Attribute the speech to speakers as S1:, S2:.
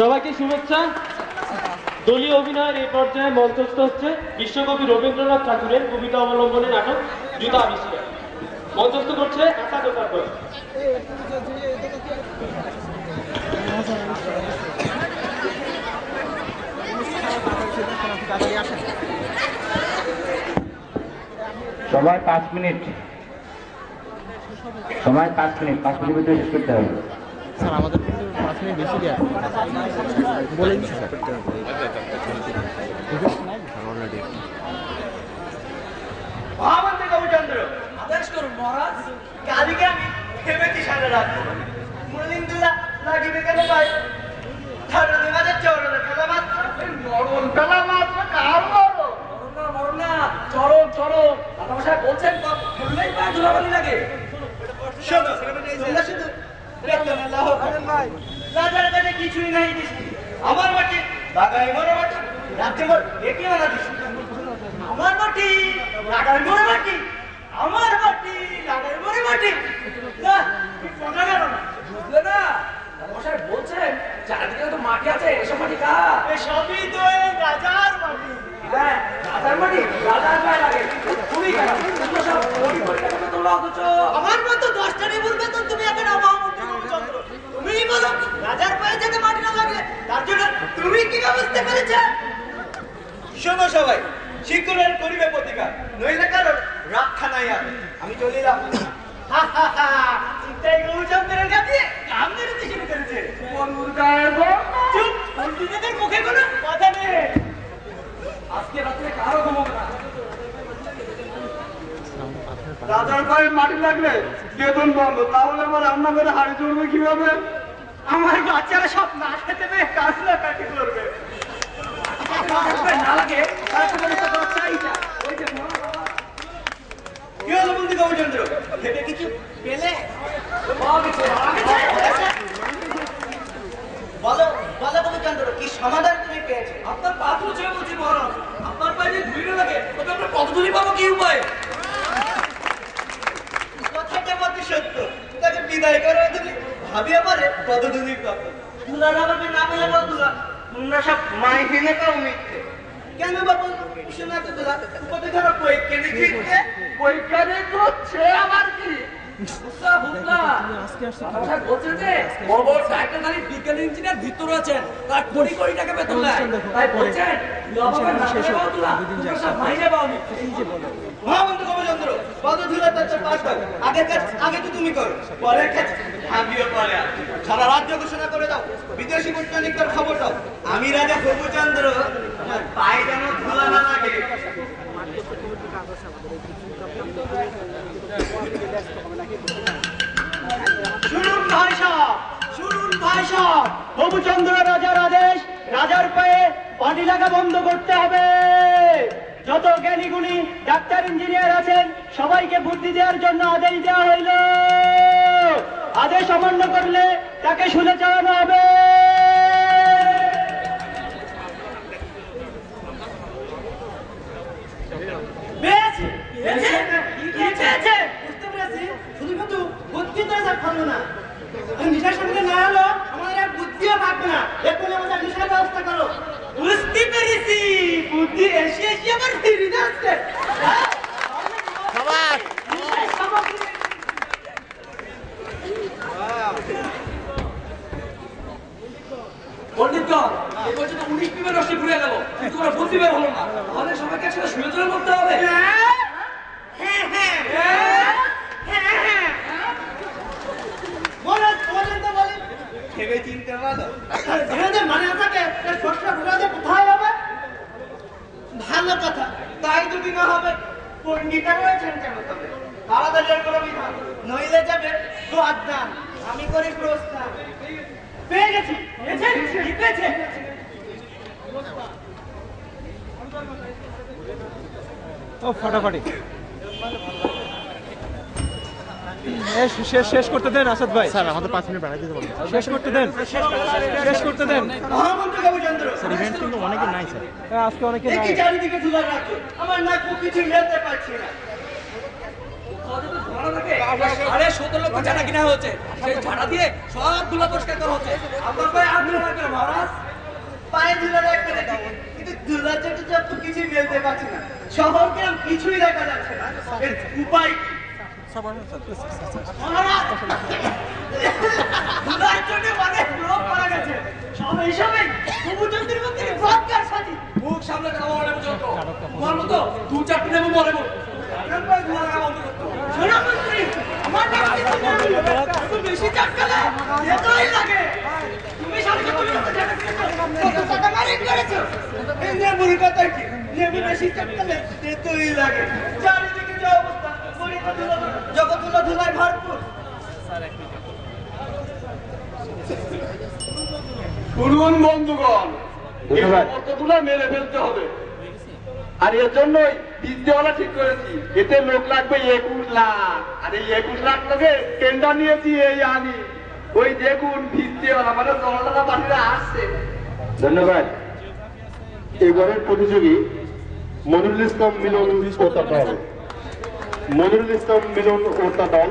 S1: সবাইকে শুভেচ্ছা। দলীয় অভিনয়ের এই পর্যায়ে মঞ্চস্থ হচ্ছে বিশ্বকবি রবীন্দ্রনাথ ঠাকুরের কবিতা অবলম্বনে নাটক জুতা আবিষ্কার। মঞ্চস্থ করছে আসাদ ওকারপর
S2: সময় পাঁচ মিনিট। সময় পাঁচ মিনিট পাঁচ মিনিট ভিতরে শেষ করতে হবে।
S3: স্যার, আমাদের কিন্তু পাঁচ মিনিট বেশি দেওয়া বলে দিচ্ছি, স্যার। অলরেডি
S4: মহারাজ। কালীকে আমি ভেবেছি সারা রাখব মুরলিন্দুলা লাগিবে কেন ভাই ভাই রাজার কাছে কিছুই নাই আমার মাটি বাগাই মরো মাটি রাজ্যে মর একই আমার মাটি লাগার মরে মাটি আমার মাটি লাগার মরে মাটি না, তুমি গেল না। বুঝলে না? মশাই বলছেন চারিদিকে তো মাটি আছে এসব মাটি কা সবই তো রাজার মাটি। হ্যাঁ রাজার মাটি রাজার গায়ে লাগে তুমি কেন? তোমরা সব আমার মতো দশটা রিবুর বেতন তুমি এখন মহামন্ত্রী চন্দ্র। রাজার পায়ে যাতে মাটি না লাগে তার জন্য তুমি কি ব্যবস্থা করেছে? শোনো সবাই শিক্ষণের করিবে প্রতিকার নইলে কারণ রক্ষা নাই আর। আমি চলিলাম। হা, হা, হা, চিন্তাই গৌরচন্দ্রের কাছে কাম বেরোতে শুরু করেছে। বন্ধুর গায়ে চুপ বন্ধুদের মুখে কোনো কথা নেই। আজকে রাত্রে কারও ঘুমাবো না।
S5: রাজার পায়ে মাটি লাগলে বেতন বন্ধ তাহলে আমার রান্না করে হাড়ি চড়বে কীভাবে?
S4: আমার বাচ্চারা সব না খেতে পেয়ে কাজ না কাটি করবে না লাগে তার কোনো ওই যে কি হলো বন্ধু গৌরচন্দ্র ভেবে কিছু পেলে? বলো বলো গৌরচন্দ্র কি সমাধান তুমি পেয়েছ? আপনার পাত্র চেয়ে বলছি মহারাজ। আপনার পায়ে যে ধুইলে লাগে তবে আমরা কতদূরই পাবো কি উপায়? কথাটা মতো সত্য। তাকে বিদায় করো তুমি ভাবিয়া পারে কতদূরই পাবো দুলার আমাকে না বলে বন্ধুরা তোমরা সব মাই হেনে পাও মিথ্যে। কেন বাবু শোনা তো দুলা কত ধরো বৈজ্ঞানিক লিখতে বৈজ্ঞানিক হচ্ছে আমার কি? ইঞ্জিনিয়ার ভিতরে আছেন। তার কোটি কোটি টাকা বেতন তাই বলছেন মহামন্ত্রী কবচন্দ্র কত পাশ কাজ আগে তো তুমি করো। পরের কাজ আমিও রাজ্য ঘোষণা করে দাও, বিদেশি খবর দাও। আমি রাজা পায়ে যেন শুনুন ভাই শুনুন ভাই প্রভুচন্দ্র রাজার আদেশ, রাজার পায়ে পানি লাগা বন্ধ করতে হবে। যত জ্ঞানীগুলি ডাক্তার, ইঞ্জিনিয়ার আছেন, সবাইকে বুদ্ধি দেওয়ার জন্য আদেশ দেওয়া হইল। আদেশ অমান্য করলে তাকে শুনে চালানো হবে পেয়েছে পেয়েছে কি পেয়েছে বুঝতে পেরেছি শুধু কিন্তু বুদ্ধি তো যা ভালো না নিশার সঙ্গে না হলো আমাদের আর বুদ্ধিও থাকবে না এক্ষুনি আমাদের নিশার ব্যবস্থা করো বুঝতে পেরেছি বুদ্ধি এসে এসে আবার ফিরে যাচ্ছে হ্যাঁ? নিশার সামগ্রী- পণ্ডিতগণ এই পর্যন্ত উনিশ পিপের গেল কিন্তু ওরা বুদ্ধি বের হলো না। তাহলে সবাইকে একসাথে শুয়ে তুলে বলতে হবে। বলে পর্যন্ত বলে। ভেবে চিনতে পারো। মানে থাকে কোথায় হবে? ভালো কথা। তাই যদি না হবে। পণ্ডিতা রয়েছেন কেন? তবে তাড়াতাড়ি আর কোনো বিধান। নইলে যাবে তো আদান আমি করি প্রস্তাব। পেয়ে গেছি। পেয়েছেন?
S3: ও ফাটাফাটি। শেষ শেষ করতে দেন আসাদ ভাই। স্যার আমাদের পাঁচ মিনিট বাড়াই দিতে পারবেন শেষ করতে দেন। শেষ করতে দেন। স্যার ইভেন্ট কিন্তু অনেকে নাই স্যার। আজকে অনেকে নাই।
S4: একই চারিদিকে ধুলা রাখো আমার না খুব কিছু নিতে পারছি না।
S6: আরে সতেরো লক্ষ ঝাড়া কিনা হয়েছে। সেই ঝাড়া দিয়ে সব ধুলা পরিষ্কার করা হচ্ছে। আপনার হাত ধুলা মহারাজ?
S4: পায়ে ধুলা রাখতে দেখি কিন্তু ধুলার চোটে চাপ কিছুই মেলতে পারছি না। শহর কিছুই দেখা যাচ্ছে না। এর উপায় ধুলার চোটে অনেক লোক মারা গেছে। সব এইসবে কবুতরদের মধ্যে বদকার সাজি
S6: মুখ সামনে কথা বলে পর্যন্ত তোমার মতো দু চারটে নেব মরে ধুলা হবে।
S4: শোনো মন্ত্রী আমার নাম বেশি চাটকালে এতই লাগে তুমি সামনে তুমি কত টাকা কত টাকা মারি করেছ এই নেবুর কথা কি নেবু বেশি চাটকালে এতই লাগে চারিদিকে যে অবস্থা গরিব ধুলা ধুলায় ভরপুর
S5: শুনুন বন্ধুগণ এই মেরে ফেলতে হবে। আর এর জন্যই বিদ্যাওয়ালা ঠিক করেছি এতে লোক লাগবে একুশ লাখ। আর এই একুশ লাখ লোকে টেন্ডার নিয়েছি এই আমি ওই দেখুন ভিত্তিওয়ালা মানে জনতা পার্টিরা আসছে।
S2: ধন্যবাদ। এবারের প্রতিযোগী মনিরুল ইসলাম মিলন ও তার দল। মনিরুল ইসলাম মিলন ও তার দল